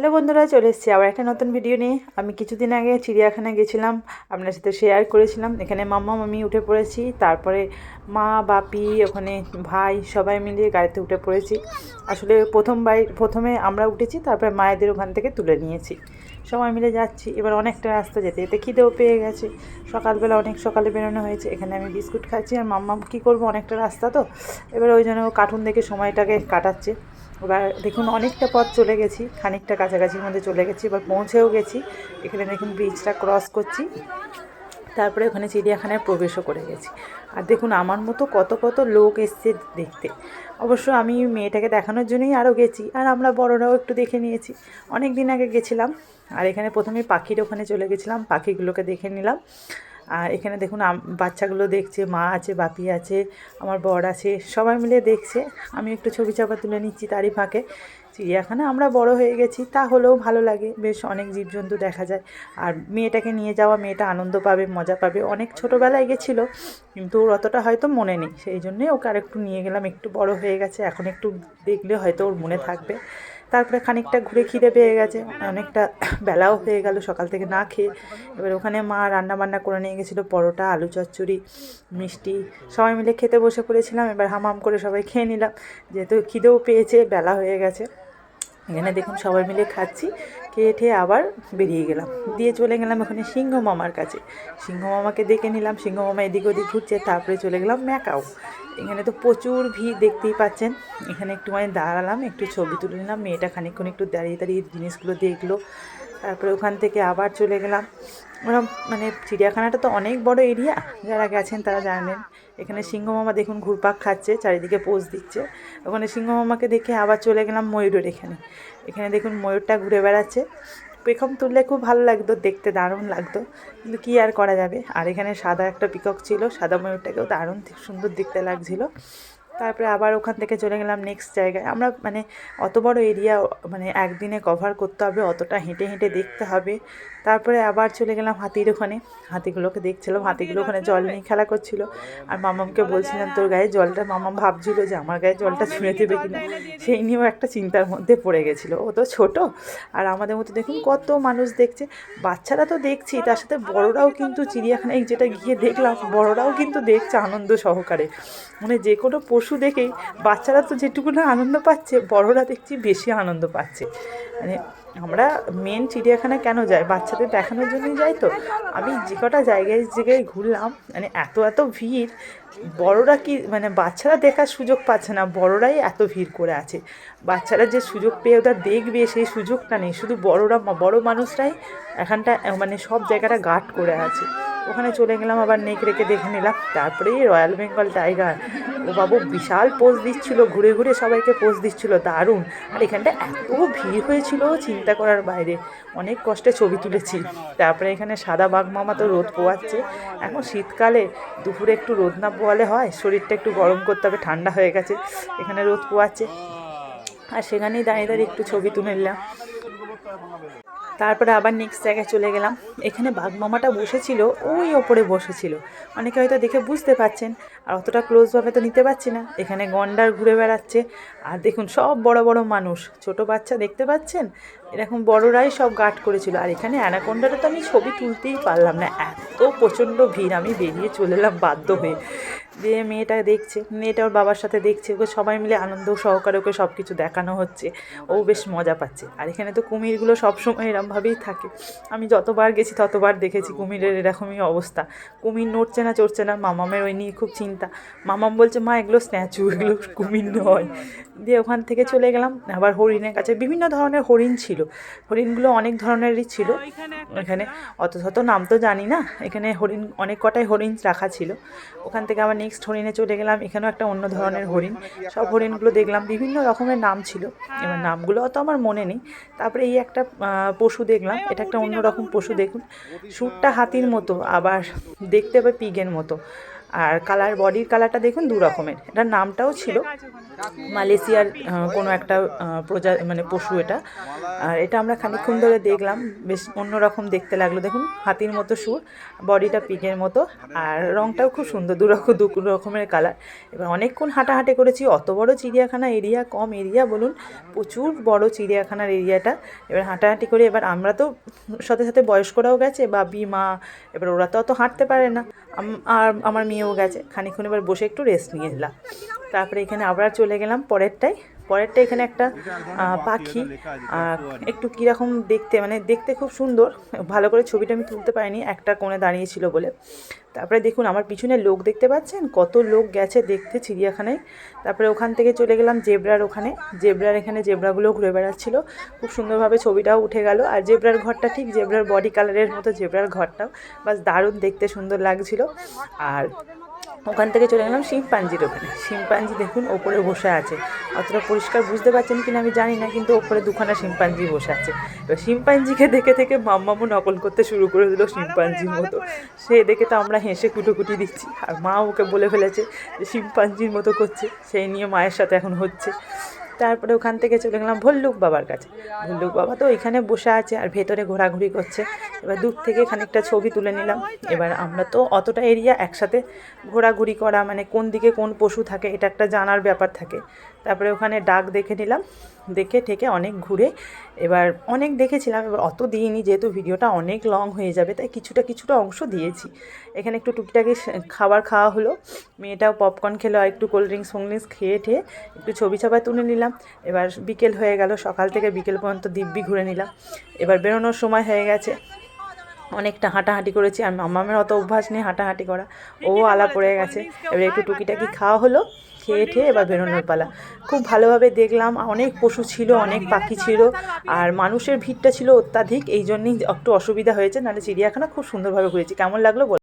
Hello বন্ধুরা, চলে এসেছি আবার একটা নতুন ভিডিও নিয়ে। আমি কিছুদিন আগে চিড়িয়াখানায় গেছিলাম আপনার সাথে শেয়ার করেছিলাম। এখানে মাম্মা মামি উঠে পড়েছি, তারপরে মা, বাপি, ওখানে ভাই সবাই মিলিয়ে গাড়িতে উঠে পড়েছি। আসলে প্রথম বাই, প্রথমে আমরা উঠেছি, তারপরে মায়েদের ওখান থেকে তুলে নিয়েছি। সবাই মিলে যাচ্ছি, এবার অনেকটা রাস্তা যেতে যেতে খিদেও পেয়ে গেছে। সকালবেলা অনেক সকালে বেরোনো হয়েছে, এখানে আমি বিস্কুট খাচ্ছি আর মাম্মা কী করব, অনেকটা রাস্তা তো। এবার ওই জন্য কার্টুন দেখে সময়টাকে কাটাচ্ছে। এবার দেখুন অনেকটা পথ চলে গেছি, খানিকটা কাছাকাছির মধ্যে চলে গেছি, এবার পৌঁছেও গেছি। এখানে দেখুন ব্রিজটা ক্রস করছি, তারপরে ওখানে চিড়িয়াখানায় প্রবেশও করে গেছি। আর দেখুন আমার মতো কত কত লোক এসছে দেখতে। অবশ্য আমি মেয়েটাকে দেখানোর জন্যই আরও গেছি, আর আমরা বড়রাও একটু দেখে নিয়েছি। অনেক দিন আগে গেছিলাম, আর এখানে প্রথমে পাখির ওখানে চলে গেছিলাম, পাখিগুলোকে দেখে নিলাম। আর এখানে দেখুন বাচ্চাগুলো দেখছে, মা আছে, বাপি আছে, আমার বর আছে, সবাই মিলে দেখছে। আমি একটু ছবি চাপা তুলে নিচ্ছি তারই ফাঁকে। চিড়িয়াখানা আমরা বড় হয়ে গেছি, তা হলেও ভালো লাগে। বেশ অনেক জীবজন্তু দেখা যায়। আর মেয়েটাকে নিয়ে যাওয়া, মেয়েটা আনন্দ পাবে, মজা পাবে। অনেক ছোটোবেলায় গেছিল, কিন্তু ওর অতটা হয়তো মনে নেই। সেই জন্যে ওকে আরেকটু নিয়ে গেলাম, একটু বড় হয়ে গেছে। এখন একটু দেখলে হয়তো ওর মনে থাকবে। তারপরে খানিকটা ঘুরে খিদে পেয়ে গেছে। অনেকটা বেলাও হয়ে গেল সকাল থেকে না খেয়ে। এবার ওখানে মা রান্না বান্না করে নিয়ে গেছিল, পরোটা, আলু চচ্চড়ি, মিষ্টি। সবাই মিলে খেতে বসে পড়েছিলাম, এবার হামাম করে সবাই খেয়ে নিলাম। যেহেতু খিদেও পেয়েছে, বেলা হয়ে গেছে। এখানে দেখুন সবাই মিলে খাচ্ছি। খেয়ে আবার বেরিয়ে গেলাম। দিয়ে চলে গেলাম ওখানে সিংহ মামার কাছে। সিংহ মামাকে দেখে নিলাম। সিংহ মামা এদিক ওদিক ঘুরছে, তারপরে চলে গেলাম ম্যাকাও। এখানে তো প্রচুর ভিড় দেখতেই পাচ্ছেন। এখানে একটু মানে দাঁড়ালাম, একটু ছবি তুলে নিলাম। মেয়েটা খানিকক্ষণ একটু দাঁড়িয়ে দাঁড়িয়ে জিনিসগুলো দেখল। তারপরে ওখান থেকে আবার চলে গেলাম। ওরা মানে চিড়িয়াখানাটা তো অনেক বড় এরিয়া, যারা গেছেন তারা জানেন। এখানে সিংহ মামা দেখুন ঘুরপাক খাচ্ছে, চারিদিকে পোজ দিচ্ছে। ওখানে সিংহ মামাকে দেখে আবার চলে গেলাম ময়ূরের এখানে। এখানে দেখুন ময়ূরটা ঘুরে বেড়াচ্ছে। পেখম তুললে খুব ভালো লাগতো, দেখতে দারুণ লাগতো। কিন্তু কী আর করা যাবে? আর এখানে সাদা একটা পিকক ছিল, সাদা ময়ূরটাকেও দারুণ সুন্দর দেখতে লাগছিল। তারপরে আবার ওখান থেকে চলে গেলাম নেক্সট জায়গায়। আমরা মানে অত বড় এরিয়া মানে একদিনে কভার করতে হবে অতটা হেঁটে হেঁটে দেখতে হবে। তারপরে আবার চলে গেলাম হাতির ওখানে। হাতিগুলোকে দেখছিলাম হাতিগুলো ওখানে জল নিয়ে খেলা করছিল। আর মামামকে বলছিলাম তোর গায়ে জলটা? মামাম ভাবছিল যে আমার গায়ে জলটা ছুঁড়ে দেবে কিনা? সেই নিয়েও একটা চিন্তার মধ্যে পড়ে গেছিল। ও তো ছোট। আর আমাদের মতো দেখুন কত মানুষ দেখছে। বাচ্চারা তো দেখছি তার সাথে বড়রাও কিন্তু চিড়িয়াখানায় যেটা গিয়ে দেখলাম বড়রাও কিন্তু দেখছে আনন্দ সহকারে। মানে যে কোনো পশু দেখেই বাচ্চারা তো যেটুকু না আনন্দ পাচ্ছে, বড়রা দেখছি বেশি আনন্দ পাচ্ছে। মানে আমরা মেন চিড়িয়াখানা কেন যাই? বাচ্চাদের দেখানোর জন্যই যাই তো। আমি যে কটা জায়গায় জায়গায় ঘুরলাম মানে এত এত ভিড়, বড়রা কি মানে বাচ্চারা দেখার সুযোগ পাচ্ছে না, বড়রাই এত ভিড় করে আছে। বাচ্চারা যে সুযোগ পেয়ে ওটা দেখবে, সেই সুযোগটা নেই। শুধু বড়রা, বড় মানুষরাই এখানটা মানে সব জায়গাটা গার্ড করে আছে। ওখানে চলে গেলাম, আবার নেক রেখে দেখে নিলাম তারপরে রয়্যাল বেঙ্গল টাইগার ও বাবু, বিশাল পোজ দিচ্ছিল, ঘুরে ঘুরে সবাইকে পোজ দিচ্ছিল, দারুণ। আর এখানটা এত ভিড় হয়েছিল চিন্তা করার বাইরে। অনেক কষ্টে ছবি তুলেছি। তারপরে এখানে সাদা বাঘ মামা তো রোদ পোয়াচ্ছে। এখন শীতকালে দুপুরে একটু রোদ না পোয়ালে হয়, শরীরটা একটু গরম করতে হবে, ঠান্ডা হয়ে গেছে, এখানে রোদ পোয়াচ্ছে। আর সেখানেই দাঁড়িয়ে দাঁড়িয়ে একটু ছবি তুলে নিলাম। তারপরে আবার নেক্সট জায়গায় চলে গেলাম। এখানে বাঘ মামাটা বসেছিল, ওই ওপরে বসেছিল। অনেকে হয়তো দেখে বুঝতে পারছেন, আর অতটা ক্লোজভাবে তো নিতে পারছি না। এখানে গন্ডার ঘুরে বেড়াচ্ছে। আর দেখুন, সব বড় বড় মানুষ। ছোট বাচ্চা দেখতে পাচ্ছেন? এরকম বড়রাই সব গার্ড করেছিল। আর এখানে অ্যানাকোন্ডাটা তো আমি ছবি তুলতেই পারলাম না। এত প্রচণ্ড ভিড়, আমি বেরিয়ে চলে এলাম বাধ্য হয়ে। দিয়ে মেয়েটা দেখছে, মেয়েটা ওর বাবার সাথে দেখছে, ওকে সবাই মিলে আনন্দ সহকারে ওকে সব কিছু দেখানো হচ্ছে। ও বেশ মজা পাচ্ছে। আর এখানে তো কুমিরগুলো সবসময় এরমভাবেই থাকে। আমি যতবার গেছি, ততবার দেখেছি কুমিরের এরকমই অবস্থা। কুমির নড়ছে না, চড়ছে না, মামামের ওই নিয়ে খুব চিন্তা। মামাম বলছে, মা, এগুলো স্ট্যাচু এগুলো কুমির নয়। দিয়ে ওখান থেকে চলে গেলাম। আবার হরিণের কাছে, বিভিন্ন ধরনের হরিণ ছিল। হরিণগুলো অনেক ধরনেরই ছিল। এখানে অত শত নাম তো জানি না। এখানে হরিণ অনেক কটাই হরিণ রাখা ছিল। ওখান থেকে আবার নেক্সট হরিণে চলে গেলাম। এখানেও একটা অন্য ধরনের হরিণ। সব হরিণগুলো দেখলাম। বিভিন্ন রকমের নাম ছিল। এবার নামগুলো অত আমার মনে নেই। তারপরে এই একটা পশু দেখলাম। এটা একটা অন্য রকম পশু দেখুন। সুরটা হাতির মতো আবার দেখতে হবে পিগের মতো। আর কালার, বডির কালারটা দেখুন দু রকমের। এটার নামটাও ছিল মালয়েশিয়ার কোনো একটা প্রজা মানে পশু এটা। আর এটা আমরা খানিকক্ষণ ধরে দেখলাম, বেশ অন্যরকম দেখতে লাগল। দেখুন, হাতির মতো সুর, বডিটা পিকের মতো, আর রংটাও খুব সুন্দর, দু রকম, দু রকমের কালার। এবার অনেকক্ষণ হাঁটাহাঁটি করেছি, অত বড় চিড়িয়াখানা এরিয়া, কম এরিয়া বলুন, প্রচুর বড় চিড়িয়াখানার এরিয়াটা। এবার হাঁটাহাঁটি করে এবার আমরা তো সাথে সাথে বয়স্করাও গেছে, বাবি, মা, এবার ওরা তো অত হাঁটতে পারে না। আর আমার মেয়েও গেছে। খানিক্ষণ এবার বসে একটু রেস্ট নিয়ে নিলাম তারপরে এখানে আবার চলে গেলাম পরেরটায়। পরেরটা এখানে একটা পাখি একটু কীরকম দেখতে মানে দেখতে খুব সুন্দর। ভালো করে ছবিটা আমি তুলতে পারিনি, একটা কোণে দাঁড়িয়েছিল বলে। তারপরে দেখুন, আমার পিছনে লোক দেখতে পাচ্ছেন? কত লোক গেছে দেখতে চিড়িয়াখানায়। তারপরে ওখান থেকে চলে গেলাম জেব্রার ওখানে। জেব্রার এখানে জেব্রাগুলো ঘুরে বেড়াচ্ছিল। খুব সুন্দরভাবে ছবিটাও উঠে গেল। আর জেব্রার ঘরটা ঠিক জেব্রার বডি কালারের মতো জেব্রার ঘরটাও। বাস দারুণ দেখতে সুন্দর লাগছিল। আর ওখান থেকে চলে গেলাম শিম্পাঞ্জির ওখানে। শিম্পাঞ্জি দেখুন, ওপরে বসে আছে। অতটা পরিষ্কার বুঝতে পারছেন কিনা আমি জানি না, কিন্তু ওপরে দুখানা শিম্পাঞ্জি বসে আছে। এবার শিম্পাঞ্জিকে দেখে থেকে মাম্মামু নকল করতে শুরু করে দিল শিম্পাঞ্জির মতো। সে দেখে তো আমরা হেসে কুটোকুটি দিচ্ছি। আর মা ওকে বলে ফেলেছে যে শিম্পাঞ্জির মতো করছে। সেই নিয়ে মায়ের সাথে এখন হচ্ছে। তারপরে ওখান থেকে চলে গেলাম ভল্লুক বাবার কাছে। ভল্লুক বাবা তো ওইখানে বসে আছে আর ভেতরে ঘোরাঘুরি করছে। এবার দূর থেকে খানিকটা ছবি তুলে নিলাম। এবার আমরা তো অতটা এরিয়া একসাথে ঘোরাঘুরি করা মানে কোন দিকে কোন পশু থাকে, এটা একটা জানার ব্যাপার থাকে। তারপরে ওখানে ডাক দেখে নিলাম। দেখে ঠেকে অনেক ঘুরে এবার অনেক দেখেছিলাম, এবার অত দিইনি যেহেতু ভিডিওটা অনেক লং হয়ে যাবে, তাই কিছুটা কিছুটা অংশ দিয়েছি। এখানে একটু টুকিটাকি খাবার খাওয়া হলো, মেয়েটাও পপকর্ন খেলো আর একটু কোল্ড ড্রিঙ্কস ফোল্ড ড্রিঙ্কস খেয়ে ঠেয়ে একটু ছবি ছাপা তুলে নিলাম। এবার বিকেল হয়ে গেল, সকাল থেকে বিকেল পর্যন্ত দিব্যি ঘুরে নিলাম। এবার বেরোনোর সময় হয়ে গেছে। অনেকটা হাঁটাহাঁটি করেছি। আর মামামের অত অভ্যাস নেই হাঁটাহাঁটি করা। ও আলা পড়ে গেছে। এবার একটু টুকিটাকি খাওয়া হলো খেয়ে ঠেয়ে এবার বেরোনোর পালা। খুব ভালোভাবে দেখলাম অনেক পশু ছিল। অনেক পাখি ছিল। আর মানুষের ভিড়টা ছিল অত্যাধিক এই জন্যই একটু অসুবিধা হয়েছে। নাহলে চিড়িয়াখানা খুব সুন্দরভাবে ঘুরেছি। কেমন লাগল বল